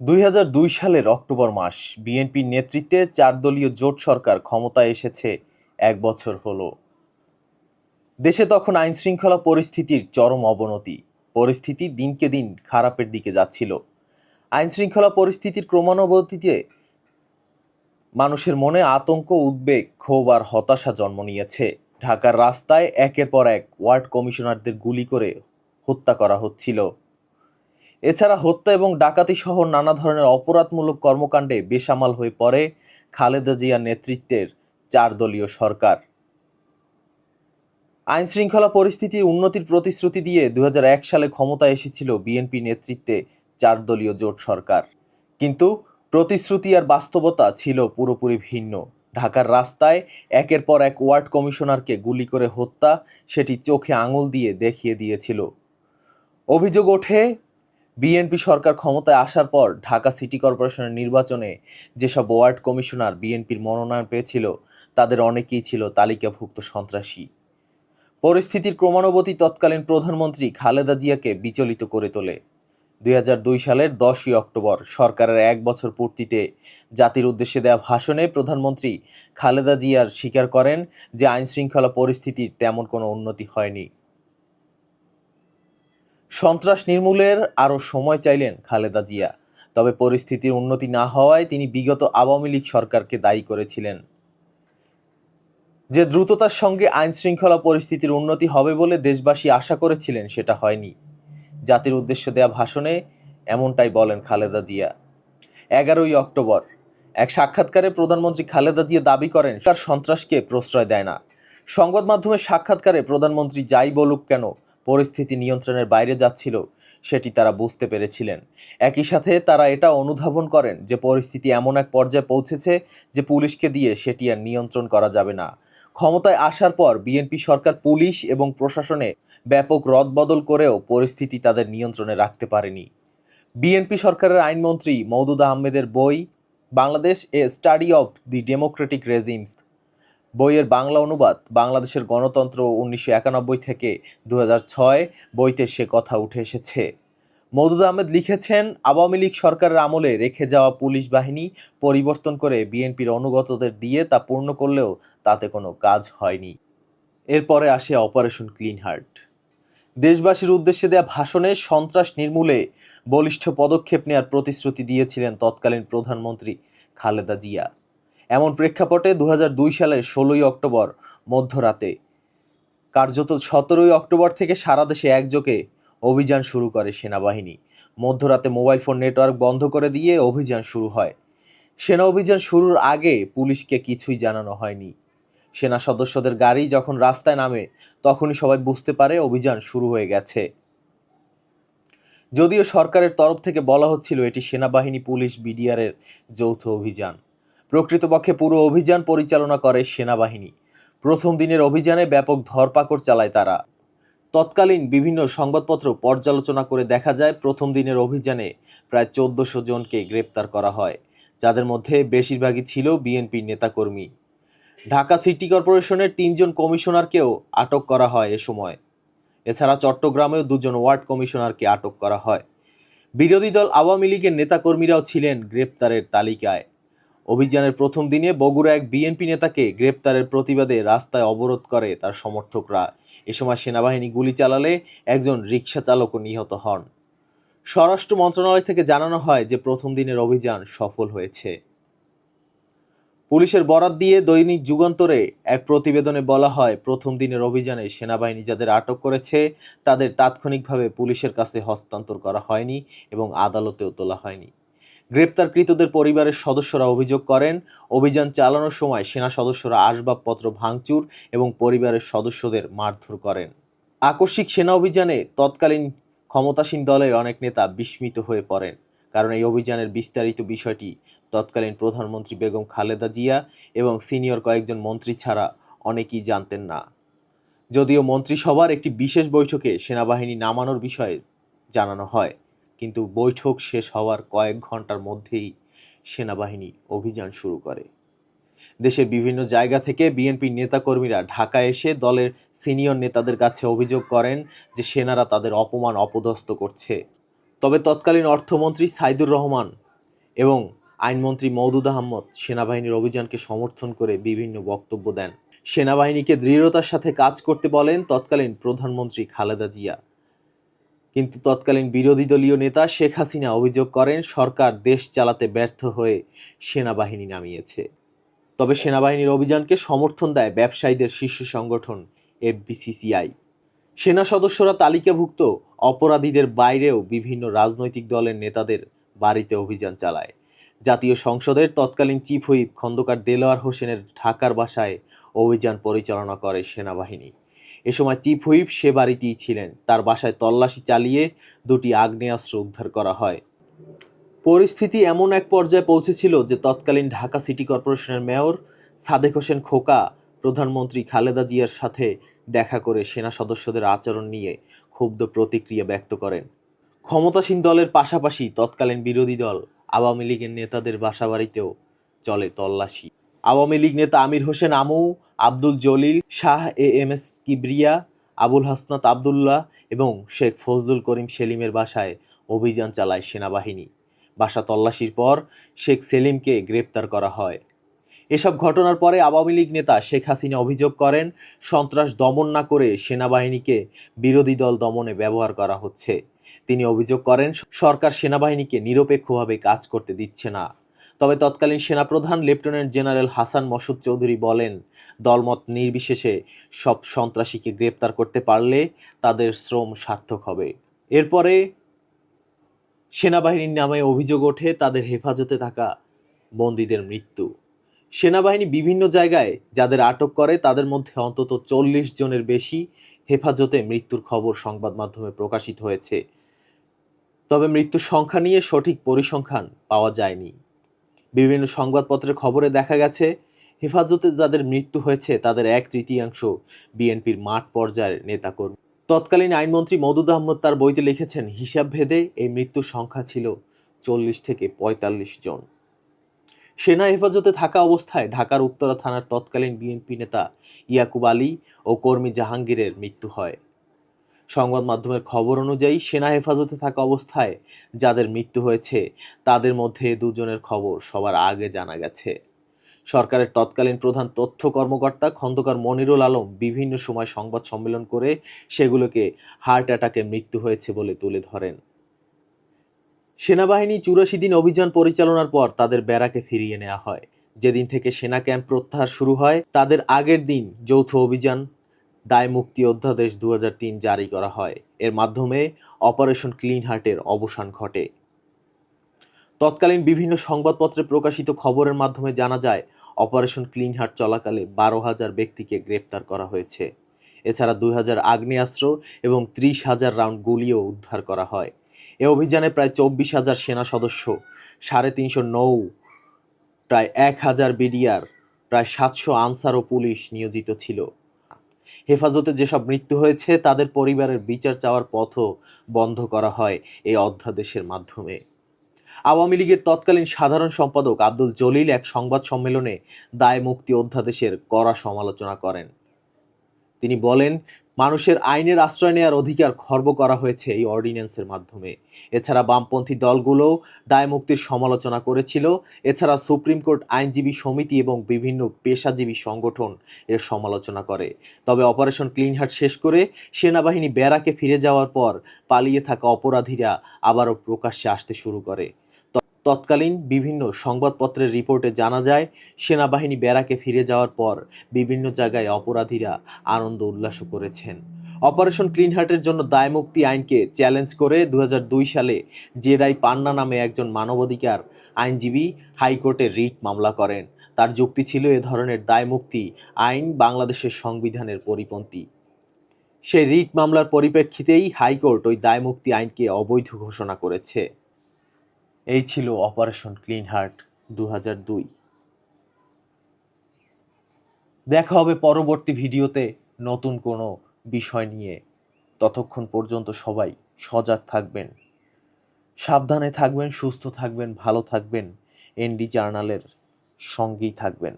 দুই হাজার দুই সালের অক্টোবর মাস বিএনপির নেতৃত্বে চার দলীয় জোট সরকার ক্ষমতায় এসেছে এক বছর হলো। দেশে তখন আইন শৃঙ্খলা পরিস্থিতির চরম অবনতি। পরিস্থিতি দিনকে দিন খারাপের দিকে যাচ্ছিল। আইন শৃঙ্খলা পরিস্থিতির ক্রমানুবর্তিতে মানুষের মনে আতঙ্ক, উদ্বেগ, ক্ষোভ আর হতাশা জন্ম নিয়েছে। ঢাকার রাস্তায় একের পর এক ওয়ার্ড কমিশনারদের গুলি করে হত্যা করা হচ্ছিল। এছাড়া হত্যা এবং ডাকাতি সহ নানা ধরনের অপরাধমূলক কর্মকাণ্ডে বেসামাল হয়ে পড়ে খালেদা জিয়ার নেতৃত্বের চার দলীয় সরকার। আইন শৃঙ্খলা পরিস্থিতির উন্নতির প্রতিশ্রুতি দিয়ে দু হাজার এক সালে ক্ষমতায় এসেছিল বিএনপি নেতৃত্বে চার দলীয় জোট সরকার। কিন্তু প্রতিশ্রুতি আর বাস্তবতা ছিল পুরোপুরি ভিন্ন। ঢাকার রাস্তায় একের পর এক ওয়ার্ড কমিশনারকে গুলি করে হত্যা, সেটি চোখে আঙুল দিয়ে দেখিয়ে দিয়েছিল। অভিযোগ ওঠে বিএনপি সরকার ক্ষমতায় আসার পর ঢাকা সিটি কর্পোরেশনের নির্বাচনে যেসব ওয়ার্ড কমিশনার বিএনপির মনোনয়ন পেয়েছিল, তাদের অনেকেই ছিল তালিকাভুক্ত সন্ত্রাসী। পরিস্থিতির ক্রমানুবতী তৎকালীন প্রধানমন্ত্রী খালেদা জিয়াকে বিচলিত করে তোলে। দুই হাজার দুই সালের দশই অক্টোবর সরকারের এক বছর পূর্তিতে জাতির উদ্দেশ্যে দেওয়া ভাষণে প্রধানমন্ত্রী খালেদা জিয়ার স্বীকার করেন যে আইনশৃঙ্খলা পরিস্থিতির তেমন কোনো উন্নতি হয়নি। সন্ত্রাস নির্মূলের আরও সময় চাইলেন খালেদা জিয়া। তবে পরিস্থিতির উন্নতি না হওয়ায় তিনি বিগত আওয়ামী লীগ সরকারকে দায়ী করেছিলেন। যে দ্রুততার সঙ্গে আইন শৃঙ্খলা পরিস্থিতির উন্নতি হবে বলে দেশবাসী আশা করেছিলেন সেটা হয়নি। জাতির উদ্দেশ্য দেয়া ভাষণে এমনটাই বলেন খালেদা জিয়া। এগারোই অক্টোবর, এক সাক্ষাৎকারে প্রধানমন্ত্রী খালেদা জিয়া দাবি করেন তার সন্ত্রাসকে প্রশ্রয় দেয় না। সংবাদ মাধ্যমের সাক্ষাৎকারে প্রধানমন্ত্রী যাই বলুক কেন পরিস্থিতি নিয়ন্ত্রণের বাইরে যাচ্ছিল, সেটি তারা বুঝতে পেরেছিলেন। একই সাথে তারা এটা অনুধাবন করেন যে পরিস্থিতি এমন এক পর্যায়ে পৌঁছেছে যে পুলিশকে দিয়ে সেটি আর নিয়ন্ত্রণ করা যাবে না। ক্ষমতায় আসার পর বিএনপি সরকার পুলিশ এবং প্রশাসনে ব্যাপক রদবদল করেও পরিস্থিতি তাদের নিয়ন্ত্রণে রাখতে পারেনি। বিএনপি সরকারের আইনমন্ত্রী মৌদুদা আহমেদের বই, Bangladesh a study of the democratic regimes বইয়ের বাংলা অনুবাদ বাংলাদেশের গণতন্ত্র উনিশশো একানব্বই থেকে দু হাজার ছয় বইতে সে কথা উঠে এসেছে। মওদুদ আহমেদ লিখেছেন, আওয়ামী লীগ সরকারের আমলে রেখে যাওয়া পুলিশ বাহিনী পরিবর্তন করে বিএনপির অনুগতদের দিয়ে তা পূর্ণ করলেও তাতে কোনো কাজ হয়নি। এরপরে আসে অপারেশন ক্লিন হার্ট। দেশবাসীর উদ্দেশ্যে দেয়া ভাষণে সন্ত্রাস নির্মূলে বলিষ্ঠ পদক্ষেপ নেওয়ার প্রতিশ্রুতি দিয়েছিলেন তৎকালীন প্রধানমন্ত্রী খালেদা জিয়া। এমন প্রেক্ষাপটে দু হাজার দুই সালের ষোলোই অক্টোবর মধ্যরাতে, কার্যত সতেরোই অক্টোবর থেকে সারা দেশে একযোগে অভিযান শুরু করে সেনাবাহিনী। মধ্যরাতে মোবাইল ফোন নেটওয়ার্ক বন্ধ করে দিয়ে অভিযান শুরু হয়। সেনা অভিযান শুরুর আগে পুলিশকে কিছুই জানানো হয়নি। সেনা সদস্যদের গাড়ি যখন রাস্তায় নামে, তখনই সবাই বুঝতে পারে অভিযান শুরু হয়ে গেছে। যদিও সরকারের তরফ থেকে বলা হচ্ছিল এটি সেনাবাহিনী, পুলিশ, বিডিআরের যৌথ অভিযান। প্রকৃতপক্ষে পুরো অভিযান পরিচালনা করে সেনাবাহিনী। প্রথম দিনের অভিযানে ব্যাপক ধরপাকড় চালায় তারা। তৎকালীন বিভিন্ন সংবাদপত্র পর্যালোচনা করে দেখা যায়, প্রথম দিনের অভিযানে প্রায় চোদ্দশো জনকে গ্রেপ্তার করা হয়, যাদের মধ্যে বেশিরভাগই ছিল বিএনপির নেতাকর্মী। ঢাকা সিটি কর্পোরেশনের তিনজন কমিশনারকেও আটক করা হয় এ সময়। এছাড়া চট্টগ্রামেও দুজন ওয়ার্ড কমিশনারকে আটক করা হয়। বিরোধী দল আওয়ামী লীগের নেতাকর্মীরাও ছিলেন গ্রেপ্তারের তালিকায়। অভিযানের প্রথম দিনে বগুড়া এক বিএনপি নেতাকে গ্রেপ্তারের প্রতিবাদে রাস্তায় অবরোধ করে তার সমর্থকরা। এ সময় সেনাবাহিনী গুলি চালালে একজন রিক্সা চালকও নিহত হন। স্বরাষ্ট্র মন্ত্রণালয় থেকে জানানো হয় যে প্রথম দিনের অভিযান সফল হয়েছে। পুলিশের বরাত দিয়ে দৈনিক যুগান্তরে এক প্রতিবেদনে বলা হয়, প্রথম দিনের অভিযানে সেনাবাহিনী যাদের আটক করেছে, তাদের তাৎক্ষণিকভাবে পুলিশের কাছে হস্তান্তর করা হয়নি এবং আদালতেও তোলা হয়নি। গ্রেপ্তারকৃতদের পরিবারের সদস্যরা অভিযোগ করেন, অভিযান চালানোর সময় সেনা সদস্যরা আসবাবপত্র ভাঙচুর এবং পরিবারের সদস্যদের মারধর করেন। আকস্মিক সেনা অভিযানে তৎকালীন ক্ষমতাসীন দলের অনেক নেতা বিস্মিত হয়ে পড়েন, কারণ এই অভিযানের বিস্তারিত বিষয়টি তৎকালীন প্রধানমন্ত্রী বেগম খালেদা জিয়া এবং সিনিয়র কয়েকজন মন্ত্রী ছাড়া অনেকেই জানতেন না। যদিও মন্ত্রিসভার একটি বিশেষ বৈঠকে সেনাবাহিনী নামানোর বিষয়ে জানানো হয়। কিন্তু বৈঠক শেষ হওয়ার কয়েক ঘণ্টার মধ্যেই সেনাবাহিনী অভিযান শুরু করে। দেশের বিভিন্ন জায়গা থেকে বিএনপি নেতাকর্মীরা ঢাকায় এসে দলের সিনিয়র নেতাদের কাছে অভিযোগ করেন যে সেনারা তাদের অপমান অপদস্থ করছে। তবে তৎকালীন অর্থমন্ত্রী সাইদুর রহমান এবং আইনমন্ত্রী মৌদুদ আহমদ সেনাবাহিনীর অভিযানকে সমর্থন করে বিভিন্ন বক্তব্য দেন। সেনাবাহিনীকে দৃঢ়তার সাথে কাজ করতে বলেন তৎকালীন প্রধানমন্ত্রী খালেদা জিয়া। কিন্তু তৎকালীন বিরোধী দলীয় নেতা শেখ হাসিনা অভিযোগ করেন, সরকার দেশ চালাতে ব্যর্থ হয়ে সেনাবাহিনী নামিয়েছে। তবে সেনাবাহিনীর অভিযানকে সমর্থন দেয় ব্যবসায়ীদের শীর্ষ সংগঠন এফবিসিসিআই। সেনা সদস্যরা তালিকাভুক্ত অপরাধীদের বাইরেও বিভিন্ন রাজনৈতিক দলের নেতাদের বাড়িতে অভিযান চালায়। জাতীয় সংসদের তৎকালীন চিফ হুইপ খন্দকার দেলোয়ার হোসেনের ঢাকার বাসায় অভিযান পরিচালনা করে সেনাবাহিনী। এ সময় চিফ হুইপ সে বাড়িতেই ছিলেন। তার বাসায় তল্লাশি চালিয়ে দুটি আগ্নেয়াস্ত্র উদ্ধার করা হয়। পরিস্থিতি এমন এক পর্যায়ে পৌঁছেছিল যে তৎকালীন ঢাকা সিটি কর্পোরেশনের মেয়র সাদেক হোসেন খোকা, প্রধানমন্ত্রী খালেদা জিয়ার সাথে দেখা করে সেনা সদস্যদের আচরণ নিয়ে ক্ষুব্ধ প্রতিক্রিয়া ব্যক্ত করেন। ক্ষমতাসীন দলের পাশাপাশি তৎকালীন বিরোধী দল আওয়ামী লীগের নেতাদের বাসাবাড়িতেও চলে তল্লাশি। আওয়ামী লীগ নেতা Amir Hossain Amu Abdul Jalil, Shah A M S Kibria, Abul Hasnat Abdullah এবং শেখ ফজলুল করিম সেলিমের বাসায় অভিযান চালায় সেনাবাহিনী। বাসা তল্লাশির পর শেখ সেলিমকে গ্রেপ্তার করা হয়। এসব ঘটনার পরে আওয়ামী লীগ নেতা শেখ হাসিনা অভিযোগ করেন, সন্ত্রাস দমন না করে সেনাবাহিনীকে বিরোধী দল দমনে ব্যবহার করা হচ্ছে। তিনি অভিযোগ করেন, সরকার সেনাবাহিনীকে নিরপেক্ষভাবে কাজ করতে দিচ্ছে না। তবে তৎকালীন সেনাপ্রধান লেফটেন্যান্ট জেনারেল হাসান মসুদ চৌধুরী বলেন, দলমত নির্বিশেষে সব সন্ত্রাসীকে গ্রেপ্তার করতে পারলে তাদের শ্রম সার্থক হবে। এরপরে সেনাবাহিনীর নামে অভিযোগ ওঠে তাদের হেফাজতে থাকা বন্দীদের মৃত্যু। সেনাবাহিনী বিভিন্ন জায়গায় যাদের আটক করে তাদের মধ্যে অন্তত চল্লিশ জনের বেশি হেফাজতে মৃত্যুর খবর সংবাদ মাধ্যমে প্রকাশিত হয়েছে। তবে মৃত্যুর সংখ্যা নিয়ে সঠিক পরিসংখ্যান পাওয়া যায়নি। বিভিন্ন সংবাদপত্রের খবরে দেখা গেছে, হেফাজতে যাদের মৃত্যু হয়েছে তাদের এক তৃতীয়াংশ বিএনপির মাঠ পর্যায়ের নেতাকর্মী। তৎকালীন আইনমন্ত্রী মদুদ আহমদ তার বইতে লিখেছেন হিসাব ভেদে এই মৃত্যুর সংখ্যা ছিল চল্লিশ থেকে পঁয়তাল্লিশ জন। সেনা হেফাজতে থাকা অবস্থায় ঢাকার উত্তরা থানার তৎকালীন বিএনপি নেতা ইয়াকুব আলী ও কর্মী জাহাঙ্গীরের মৃত্যু হয়। সংবাদ মাধ্যমের খবর অনুযায়ী সেনা হেফাজতে থাকা অবস্থায় যাদের মৃত্যু হয়েছে, তাদের মধ্যে দুজনের খবর সবার আগে জানা গেছে। সরকারের তৎকালীন প্রধান তথ্য কর্মকর্তা খন্দকার মনিরুল আলম বিভিন্ন সময় সংবাদ সম্মেলন করে সেগুলোকে হার্ট অ্যাটাকে মৃত্যু হয়েছে বলে তুলে ধরেন। সেনাবাহিনী চুরাশি দিন অভিযান পরিচালনার পর তাদের ব্যারাকে ফিরিয়ে নেওয়া হয়। যেদিন থেকে সেনা ক্যাম্প প্রত্যাহার শুরু হয়, তাদের আগের দিন যৌথ অভিযান দায় মুক্তি অধ্যাদেশ দু হাজার তিন জারি করা হয়। এর মাধ্যমে অপারেশন ক্লিন হার্টের অবসান ঘটে। তৎকালীন বিভিন্ন সংবাদপত্রে প্রকাশিত খবরের মাধ্যমে জানা যায়, অপারেশন ক্লিন হার্ট চলাকালে বারো হাজার ব্যক্তিকে গ্রেপ্তার করা হয়েছে। এছাড়া দুই হাজার আগ্নেয়াস্ত্র এবং ত্রিশ হাজার রাউন্ড গুলিও উদ্ধার করা হয়। এ অভিযানে প্রায় চব্বিশ হাজার সেনা সদস্য, সাড়ে তিনশো নৌ, প্রায় এক হাজার বিডিআর, প্রায় সাতশো আনসার ও পুলিশ নিয়োজিত ছিল। হেফাজতে যেসব মৃত্যু হয়েছে, তাদের পরিবারের বিচার চাওয়ার পথও বন্ধ করা হয় এই অধ্যাদেশের মাধ্যমে। আওয়ামী লীগের তৎকালীন সাধারণ সম্পাদক আব্দুল জলিল এক সংবাদ সম্মেলনে দায় মুক্তি অধ্যাদেশের কড়া সমালোচনা করেন। তিনি বলেন মানুষের আইনের আশ্রয় নেওয়ার অধিকার খর্ব করা হয়েছে এই অর্ডিন্যান্সের মাধ্যমে। এছাড়া বামপন্থী দলগুলো দায়মুক্তির সমালোচনা করেছিল। এছাড়া সুপ্রিম কোর্ট আইনজীবী সমিতি এবং বিভিন্ন পেশাজীবী সংগঠন এর সমালোচনা করে। তবে অপারেশন ক্লিন হার্ট শেষ করে সেনাবাহিনী ব্যারাকে ফিরে যাওয়ার পর পালিয়ে থাকা অপরাধীরা আবারও প্রকাশ্যে আসতে শুরু করে। তৎকালীন বিভিন্ন সংবাদপত্রের রিপোর্টে জানা যায়, সেনাবাহিনী ব্যারাকে ফিরে যাওয়ার পর বিভিন্ন জায়গায় অপরাধীরা আনন্দ উল্লাস করেছেন। অপারেশন ক্লিন হার্টের জন্য দায়মুক্তি আইনকে চ্যালেঞ্জ করে দু হাজার দুই সালে জেডাই পান্না নামে একজন মানবাধিকার আইনজীবী হাইকোর্টে রিট মামলা করেন। তার যুক্তি ছিল এ ধরনের দায়মুক্তি আইন বাংলাদেশের সংবিধানের পরিপন্থী। সেই রিট মামলার পরিপ্রেক্ষিতেই হাইকোর্ট ওই দায়মুক্তি আইনকে অবৈধ ঘোষণা করেছে। এই ছিল অপারেশন ক্লিন হার্ট দু হাজার দুই। দেখা হবে পরবর্তী ভিডিওতে নতুন কোনো বিষয় নিয়ে। ততক্ষণ পর্যন্ত সবাই সজাগ থাকবেন, সাবধানে থাকবেন, সুস্থ থাকবেন, ভালো থাকবেন, এনডি জার্নালের সঙ্গেই থাকবেন।